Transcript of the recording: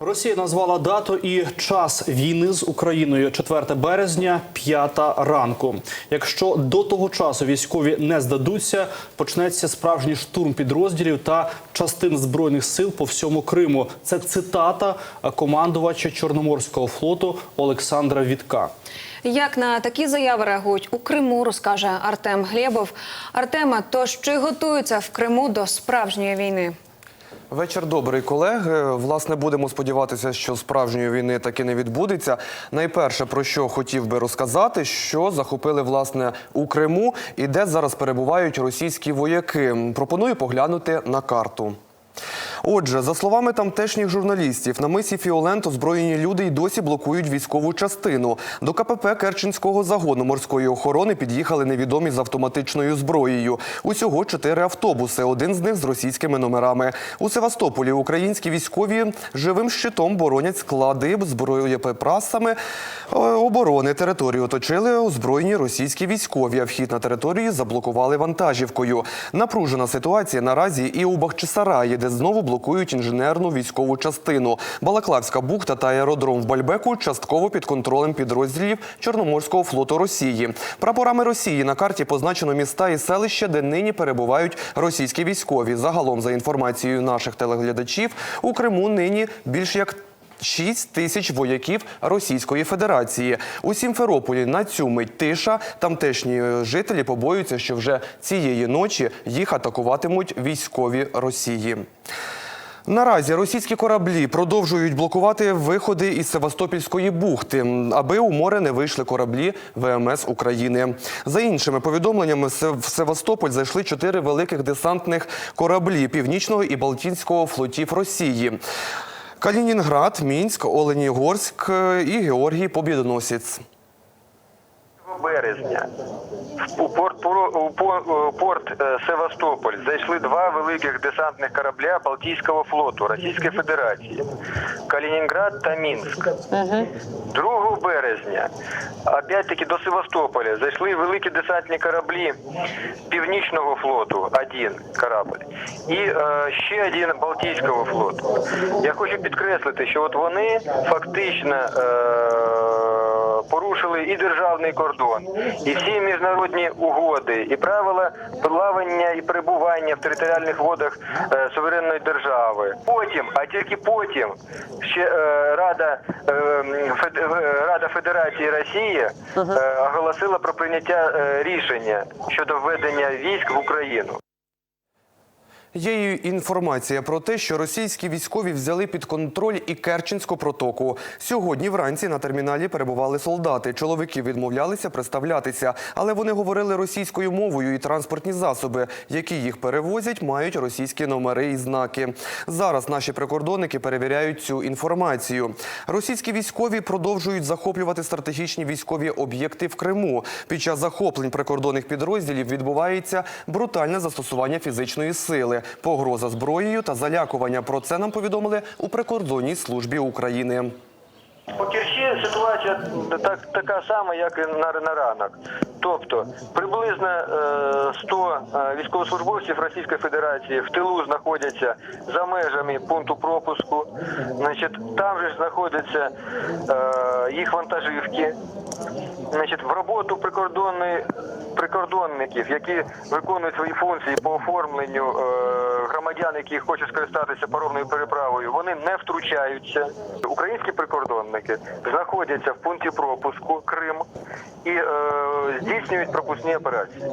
Росія назвала дату і час війни з Україною 4 березня, 5 ранку. Якщо до того часу військові не здадуться, почнеться справжній штурм підрозділів та частин збройних сил по всьому Криму. Це цитата командувача Чорноморського флоту Олександра Вітка. Як на такі заяви реагують у Криму, розкаже Артем Глєбов. Артема, тож чи готуються в Криму до справжньої війни? Вечір добрий, колеги. Власне, будемо сподіватися, що справжньої війни таки не відбудеться. Найперше, про що хотів би розказати, що захопили власне у Криму і де зараз перебувають російські вояки. Пропоную поглянути на карту. Отже, за словами тамтешніх журналістів, на мисі Фіолент озброєні люди й досі блокують військову частину. До КПП Керченського загону морської охорони під'їхали невідомі з автоматичною зброєю. Усього чотири автобуси, один з них з російськими номерами. У Севастополі українські військові живим щитом боронять склади з боєприпасами е, оборони. Територію оточили озброєні російські військові. А вхід на територію заблокували вантажівкою. Напружена ситуація наразі і у Бахчисараї, де знову блокують інженерну військову частину. Балаклавська бухта та аеродром в Бальбеку частково під контролем підрозділів Чорноморського флоту Росії. Прапорами Росії на карті позначено міста і селища, де нині перебувають російські військові. Загалом, за інформацією наших телеглядачів, у Криму нині більш як 6 тисяч вояків Російської Федерації. У Сімферополі на цю мить тиша. Тамтешні жителі побоюються, що вже цієї ночі їх атакуватимуть військові Росії. Наразі російські кораблі продовжують блокувати виходи із Севастопільської бухти, аби у море не вийшли кораблі ВМС України. За іншими повідомленнями, в Севастополь зайшли чотири великих десантних кораблі Північного і Балтійського флотів Росії. Калінінград, Мінськ, Оленігорськ і Георгій Побєдоносець. Березня у порт, у порт е, Севастополь зайшли два великих десантних корабля Балтійського флоту Російської Федерації Калінінград та Мінськ. 2 березня, опять-таки до Севастополя, зайшли великі десантні кораблі Північного флоту, один корабль, і е, ще один Балтійського флоту. Я хочу підкреслити, що от вони фактично е, порушили і державний кордон, і всі міжнародні угоди, і правила плавання і перебування в територіальних водах е, суверенної держави. Потім, а тільки потім, ще е, Рада, е, Рада Федерації Росії оголосила про прийняття рішення щодо введення військ в Україну. Є інформація про те, що російські військові взяли під контроль і Керченську протоку. Сьогодні вранці на терміналі перебували солдати. Чоловіки відмовлялися представлятися, але вони говорили російською мовою і транспортні засоби, які їх перевозять, мають російські номери і знаки. Зараз наші прикордонники перевіряють цю інформацію. Російські військові продовжують захоплювати стратегічні військові об'єкти в Криму. Під час захоплень прикордонних підрозділів відбувається брутальне застосування фізичної сили, погроза зброєю та залякування. Про це нам повідомили у прикордонній службі України. По Керчі ситуація так, така сама, як і на, на ранок. Тобто приблизно е, 100 е, військовослужбовців Російської Федерації в тилу знаходяться за межами пункту пропуску. Значить, там же знаходяться е, їх вантажівки. Значить, в роботу прикордонних прикордонників, які виконують свої функції по оформленню е, громадян, які хочуть скористатися паромною переправою, вони не втручаються. Українські прикордонники знаходяться в пункті пропуску Крим і е, здійснюють пропускні операції.